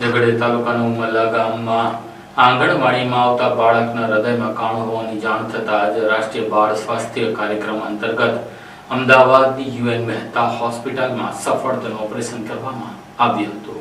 ઝઘડે તાલુકાના ઉમરલા ગામમાં આંગણવાડીમાં આવતા બાળકના હૃદયમાં કાણું હોવાની જાણ થતાં આજે રાષ્ટ્રીય બાળ સ્વાસ્થ્ય કાર્યક્રમ અંતર્ગત અમદાવાદની યુએન મહેતા હોસ્પિટલમાં સફળતાનું ઓપરેશન કરવામાં આવ્યું હતું.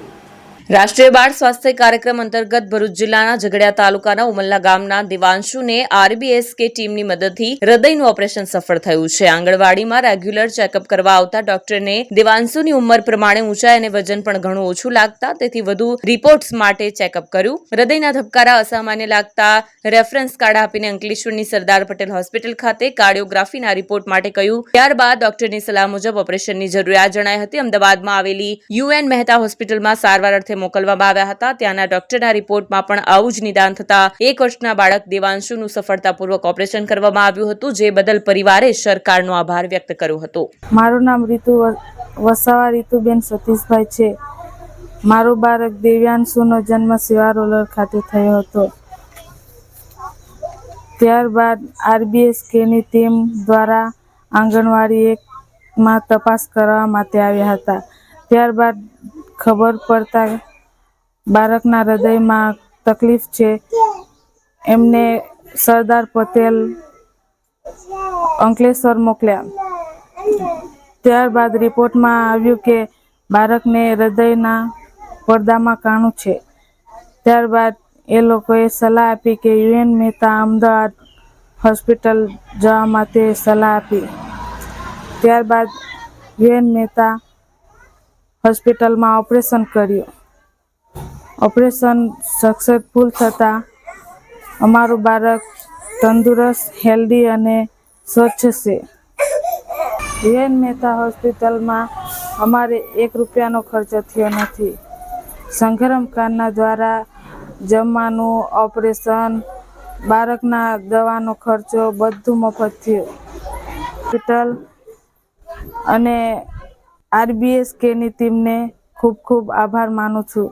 રાષ્ટ્રીય બાળ સ્વાસ્થ્ય કાર્યક્રમ અંતર્ગત ભરૂચ જિલ્લાના ઝઘડિયા તાલુકાના ઉમલ્લા ગામના દિવાંશુને આરબીએસ કે ટીમની મદદથી હૃદયનું ઓપરેશન સફળ થયું છે. આંગણવાડીમાં રેગ્યુલર ચેકઅપ કરવા આવતા ડોક્ટરને દિવાંશુની ઉંમર પ્રમાણે ઊંચાઈ અને વજન પણ ઘણું ઓછું લાગતા તેથી વધુ રિપોર્ટ્સ માટે ચેકઅપ કર્યું. હૃદયના ધબકારા અસામાન્ય લાગતા રેફરન્સ કાર્ડ આપીને અંકલેશ્વરની સરદાર પટેલ હોસ્પિટલ ખાતે કાર્ડિયોગ્રાફીના રિપોર્ટ માટે કહ્યું. ત્યારબાદ ડોક્ટરની સલાહ મુજબ ઓપરેશનની જરૂરિયાત જણાઈ હતી. અમદાવાદમાં આવેલી યુએન મહેતા હોસ્પિટલમાં સારવાર અર્થે મોકલવામાં આવ્યા હતા. ત્યાંના ડોક્ટરના રિપોર્ટમાં પણ આવું જ નિદાન થતા એક વર્ષના બાળક દેવાંશુનું સફળતાપૂર્વક ઓપરેશન કરવામાં આવ્યું હતું, જે બદલ પરિવારે સરકારનો આભાર વ્યક્ત કર્યો હતો. મારું નામ રીતુ વસાવા રીતુબેન સતીશભાઈ છે. મારો બાળક દેવ્યાંશુનો જન્મ સિવારોલર ખાતે થયો હતો. ત્યારબાદ આરબીએસ કેની ટીમ દ્વારા આંગણવાડી એકમાં તપાસ કરવા માટે આવ્યા હતા. ત્યારબાદ ખબર પડતા બાળકના હૃદયમાં તકલીફ છે. એમને સરદાર પટેલ અંકલેશ્વર મોકલ્યા. ત્યારબાદ રિપોર્ટમાં આવ્યું કે બાળકને હૃદયના પડદામાં કાણું છે. ત્યારબાદ એ લોકોએ સલાહ આપી કે યુએન મહેતા અમદાવાદ હોસ્પિટલ જવા માટે સલાહ આપી. ત્યારબાદ યુએન મહેતા હોસ્પિટલમાં ઓપરેશન કર્યું. ઓપરેશન સક્સેસફુલ થતાં અમારું બાળક તંદુરસ્ત હેલ્ધી અને સ્વચ્છ છે. યુએન મહેતા હોસ્પિટલમાં અમારે એક રૂપિયાનો ખર્ચો થયો નથી. સંઘરમ કારના દ્વારા જમવાનું, ઓપરેશન, બાળકના દવાનો ખર્ચો બધું મફત થયું. હોસ્પિટલ અને આરબીએસ કેની ટીમને ખૂબ ખૂબ આભાર માનું છું.